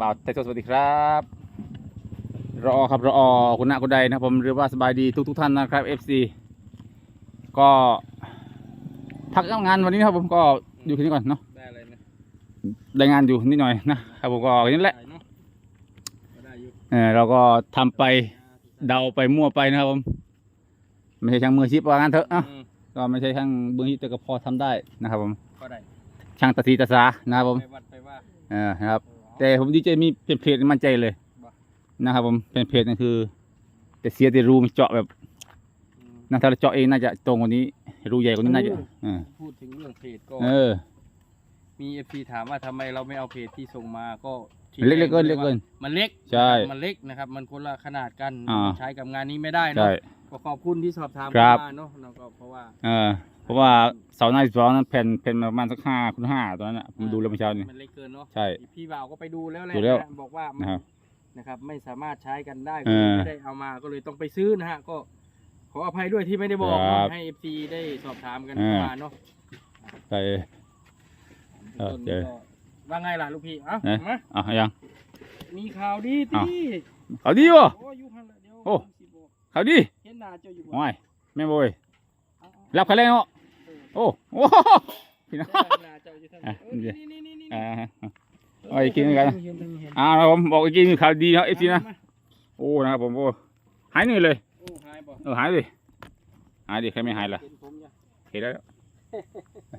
บ่าวไทยสวัสดีครับรอครับรอคุณนาคุณใดนะครับผมหรือว่าสบายดีทุกทุกๆท่านนะครับ FC ก็พักงานวันนี้นะครับผมก็อยู่ที่นี่ก่อนเนาะได้อะไรนะได้งานอยู่นิดหน่อยนะครับผมก็อย่างนี้แหละได้เนาะก็ได้อยู่เออเราก็ทำไปเดาไปมั่วไปนะครับผมไม่ใช่ช่างมืออาชีพว่างั้นเถอะอะอืมก็ไม่ใช่ช่างมืออาชีพแต่ก็พอทำได้นะครับผมก็ได้ช่างตะทีตะสานะครับผมไปวัดไปว่าเออนะครับเออ แต่ผมดีใจมีเป็นเพจมั่นใจเลยบ่นะครับผมเป็นเพจนั่นคือ แต่เสียแต่รูมันเจาะแบบอืมนะถ้าเราเจาะเองน่าจะตรงกว่านี้ รูใหญ่กว่านี้น่าจะเออพูดถึงเรื่องเพจก็เออ มีเอฟซีถามว่าทำไมเราไม่เอาเพจที่ส่งมาก็ชี้เล็กเล็กเกินแจเล็กงเกินว่ามันเล็กใช่มันเล็กนะครับ มันคนละขนาดกันอ่าใช้กับงานนี้ไม่ได้เนอะใช่ก็ขอบคุณที่สอบถามครับมาเนาะเราก็เพราะว่า เออเพ ราะว่าเสาหน้าสิบสองนั้นแผ่นแผ่นประมาณสักห้าคูณห้าตัวนั้นนะผมดูแล้วเมื่อเช้านี่มันเล็กเกินเนาะใช่พี่บ่าวก็ไปดูแล้วแหละดูแล้ว นะบอกว่ามันนะครับ นะครับ ไม่สามารถใช้กันได้เออไม่ได้เอามาก็เลยต้องไปซื้อนะฮะก็ ขออภัยด้วยที่ไม่ได้บอกครัเนาะบให้เอฟซีได้สอบถามกันเออเข้ามาเนาะใช่เออต้นเดี๋นี้ยวก็ว่าไงล่ะลูกพี่เอ้าไหนมาอะยัง มีข่าวดีอ้าว ที่เขาดีวะ โอ้อยุหันละเดี๋ยวโอ้ ผมสิบอกเขาดีเห็นหน้าเจ้าอยู่บ่โอ้ยแม่โบยเอาๆรับเขาแล้วเนาะ เออโอ้โหพี่น้องเห็นหน้าเจ้าอยู่ทางไหนอะเออนี่นี่นี่นี่อ่าเอาอีกทีหนึ่งกันนะเห็เห็เห็นอ่าครับผมบอกอีกทีมีข่าวดีนะครับเอฟซีนะมาโอ้นะครับผมโอ้หายเหนื่อยเลยโอ้หายบ่เออหายดิหายดิใครไม่หายล่ะเห็นผมยังเห็นแล้ว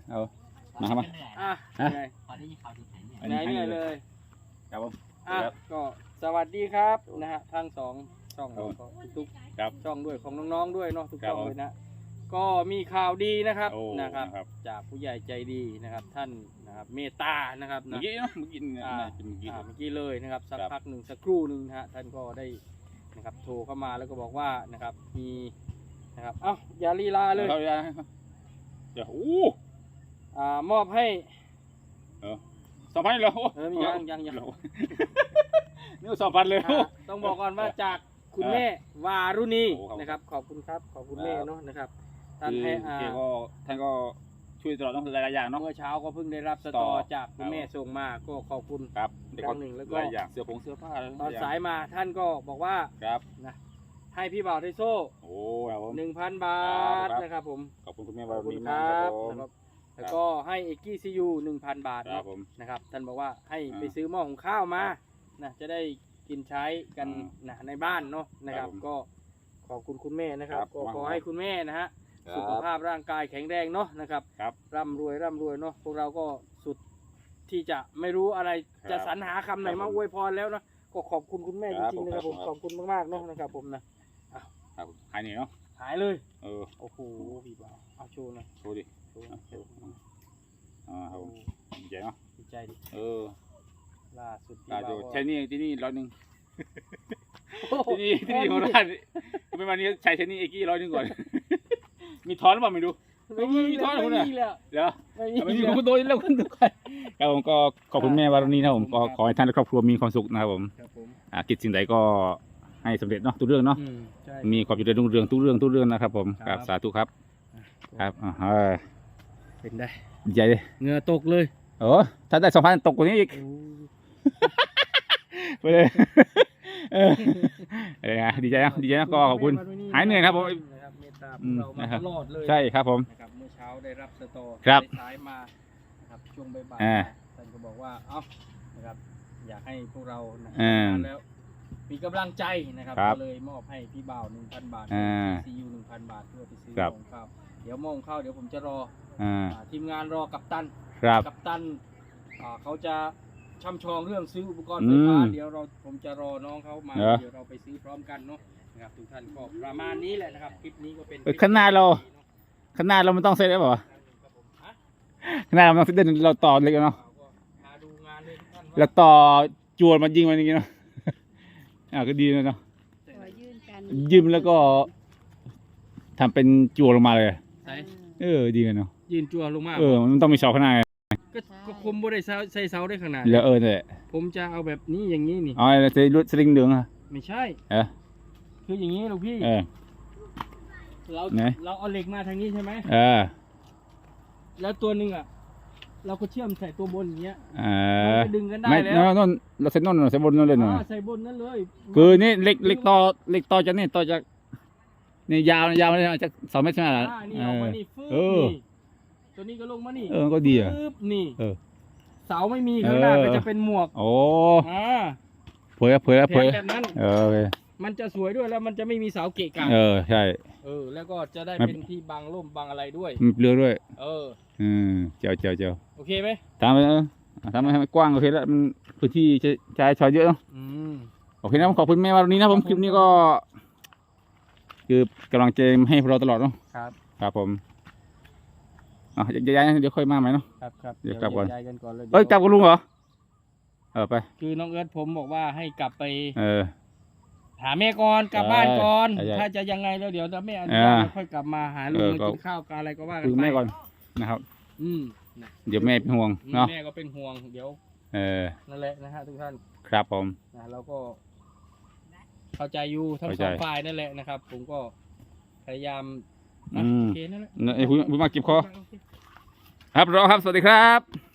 เอามาครับมาอะฮะไงอันไหนนี้หายเนี่เหนื่ยอยเลเลยย ครับผม อะครับก็สวัสดีครับนะฮะทั้งสองช่องครับก็ทุกครับๆช่องด้วยของน้องๆด้วยเนาะทุกครับช่องเลยนะ ก็มีข่าวดีนะครับโอ้นะครับ นะครับจากผู้ใหญ่ใจดีนะครับ ท่านนะครับเมตตานะครับเมื่อนะกี้เนาะเมื่อกี้เนี่ยอ่าเป็นเมื่อกี้อ่าเมื่อกี้เลยนะครับสักครับพักหนึ่งสักครู่หนึ่งนะฮะท่านก็ได้นะครับโทรเข้ามาแล้วก็บอกว่านะครับมีนะครับเอ้าอย่าลีลาเลยเขาจะเดี๋ยวโอ้อ่ามอบให้สองพันเลยเหรอโอ้เออยังยังยังนี่สองพันเลย อ่าต้องบอกก่อนว่าจากคุณแม่วารุณีโอ้ครับนะครับ ขอบคุณครับขอบคุณครับแม่เนาะนะครับ ท่านคือให้อ่าแกก็ท่านก็ช่วยตลอดต้องหลายๆอย่างเนาะ เมื่อเช้าก็เพิ่งได้รับสต่ตออจากคุณครับแม่ส่งมาก็ขอบคุณ ครับครั้งหนึ่งแล้วก็ หลายอย่างเสื้อผงเสื้อผ้าอะไรตอนสายมาท่านก็บอกว่าครับให้พี่บ่าวไทโซ่โอ้ครับผม หนึ่งพันบาทครับ นะครับผมขอบคุณคุณแม่ขวาอบรุคุณณีคมากรัครับบผมนะครับแล้วก็ให้เอกกี้ซียูหนึ่งพันบาทครับเนาะผม นะครับท่านบอกว่าให้อ่าไปซื้อหม้อหุงข้าวมานะจะได้กินใช้กันอืมนะในบ้านเนาะนะครับ ครับผมก็ขอบคุณคุณแม่นะครับครับก็วางขอไว้ให้คุณแม่นะฮะ ครับสุขภาพร่างกายแข็งแรงเนาะนะครับครับ ร่ำรวยร่ำรวยเนาะพวกเราก็สุดที่จะไม่รู้อะไรครับจะสรรหาคำไหนครับมาผมอวยพรแล้วนะก็ขอบคุณคุณแม่คจรับริงๆนะครับผผมมขอบคุณมากๆเนาะนะครับผมนะครับผมหายเหนื่อยเนาะหายเลยเออโอ้โหพี่บ่าวเอาโชว์หน่อยโชว์ดิโชว์หน่อยโชว์หน่อยอ่าครับผมดีใจเนาะดีใจดิเออล่าสุดพี่ตาบ่าโจวก็ ใช่นี่ที่นี่ร้อยหนึ่งโอ้โหที่นี่ที่นี่โคราชไม่มานี้ใช้ใช้นี่เอกกี้ร้อยหนึ่งก่อน มีทอนหรือเปล่าไม่รู้ไม่มีมีท่อนแล้วคุณไม่อะมีแล้วเดี๋ยวไม่มีไม่มีแล้วคุณโดนแล้วคุณทุกคนครับผมก็ขอบคุณแม่วารุณีนะครับผมก็ครับขอให้ท่านและครอบครัวมีความสุขนะครับผมครับผมอ่ากิจสิ่งใดก็ให้สำเร็จเนาะทุกเรื่องเนาะอืมใช่มีความเจริญรุ่งเรืองทุกเรื่องทุกเรื่องนะครับ ผมคครัรับบสาธุครับ ครับอ่าฮะเป็นได้ดีใจเลยเหงื่อตกเลยโอ้ถ้าได้สองพันตกกว่านี้อีกโอ้ไปเลยเออเออดีใจนะดีใจนะก็ขอบคุณ หายเหนื่อยนะครับผมนะค รับเมตตาพอืวกมเรามานะครับ ตลอดเลยใช่ครับผม นะครับเมื่อเช้าได้รับสตอครับสายๆมานะครับช่วงบ่ายอ่าๆท่านก็บอกว่าเอ้านะครับอยากให้พวกเรานะอ่าทำงานแล้ว มีกำลังใจนะครับครับก็เลยมอบให้พี่บ่าวหนึ่งพันบาทอ่าซียูหนึ่งพันบาทเพื่อไปซื้อครับ ของข้าวเดี๋ยวหมองข้าวเดี๋ยวผมจะรออ่าอ่าทีมงานรอกับตัน ครับ กับตันอ่าเขาจะช่ำชองเรื่องซื้ออุปกรณ์ไฟฟ้า อืมเดี๋ยวเราผมจะรอน้องเขามา เหรอ เดี๋ยวเราไปซื้อพร้อมกันเนาะ นะครับทุกท่านก็ประมาณนี้แหละนะครับคลิปนี้ก็เป็นเอ้ยข้างหน้าเรา ข้างหน้าเรามันต้องเซ็ตได้ป่าวะครับผมฮะข้างหน้าเรามันต้องเซ็ตได้เราต่อเล็กเนาะก็มาดูงานเลยทุกท่านแล้วต่อจวนมายิงมันอย่างงี้เนาะอ่าก็ดีเลยเนาะขอยื่นกันยืมแล้วก็ทำเป็นจวนลงมาเลยใส่เออดีเลยเนาะยืนจัวลงมาเออมันต้องมีเสาข้างหน้าไงก็ก็คมบ่ได้เสาใส่เสาได้ขนาดแล้วเออนั่นแหละผมจะเอาแบบนี้อย่างนี้นี่เอาไอ้สลิงสลิงเหลืองอะไม่ใช่เออ คืออย่างนี้ลูกพี่ เออ เราไหน เราเอาเหล็กมาทางนี้ใช่ไหม เออแล้วตัวหนึ่งอะ เราก็เชื่อมใส่ตัวบนอย่างเงี้ย เอมันอก็ดึงกันได้ไม่แล้วโน่นเราเซ็นโน่นเซ็นบนโน่นเลยหน่อยอ่าใส่บนนั้นเลยคือนี่เหล็กเหล็กต่อเหล็กต่อจากนี่ต่อจากนี่ยาวยาวเลยจากสองเมตรใช่ไหมล่ะอ่านี่เอออกอมานี่ฟึ๊บเออ นี่ตัวนี้ก็ลงมานี่เออก็ดีอะฟึ๊บนี่เออเสาไม่มีข้างหน้าเออ ก็จะเป็นหมวกโอ้อ่าเผยเผยแผเผยนแบบนั้น เออโอเค มันจะสวยด้วยแล้วมันจะไม่มีเสาเกะกะเออใช่เออ แล้วก็จะได้ไม่เป็นที่บังร่มบังอะไรด้วย มีเปลือกด้วย เออ อืมเจียวเจียวเจียวโอเคไหมทำไปเออทำให้มันกว้างโอเคแล้วมันพื้นที่จะใช้ชอยเยอะเนาะอืมโอเคนะผมขอบคุณแม่วันนี้นะผมคลิปนี้ก็ คือกำลังใจให้พวกเราตลอดเนาะครับ ครับผมอะย้ายๆเดี๋ยวค่อยมาใหม่เนาะครับครับเดี๋ยวกลับก่อนย้ายกันก่อนเลยเอ้ยกลับดี๋วกับลุงเหรอเออไป คือน้องเอิร์ธผมบอกว่าให้กลับไป เออ หาแม่ก่อนกลับบ้านก่อน ใช่ใช่ถ้าจะยังไงแล้วเดี๋ยวถ้าแม่อนุเอญาตอเดี๋ยวค่อยกลับมาหาลุงเออมาก็ กินข้าวกันอะไรก็ว่ากันคุยกับไปแม่ก่อนนะครับ อืมเดี๋ยวแม่เป็นห่วงเนาะแม่ก็เป็นห่วงเดี๋ยวเออนั่นแหละนะฮะทุกท่านครับผม นะเราก็ เข้าใจอยู่ทั้งเข้าสใจองฝ่ายนั่นแหละนะครับ ผมก็พยายามอืนะมโอเคนั่นแหละ เนี่ยไอ้ผู้ผู้มาเก็บคอครับรอครับสวัสดีครับ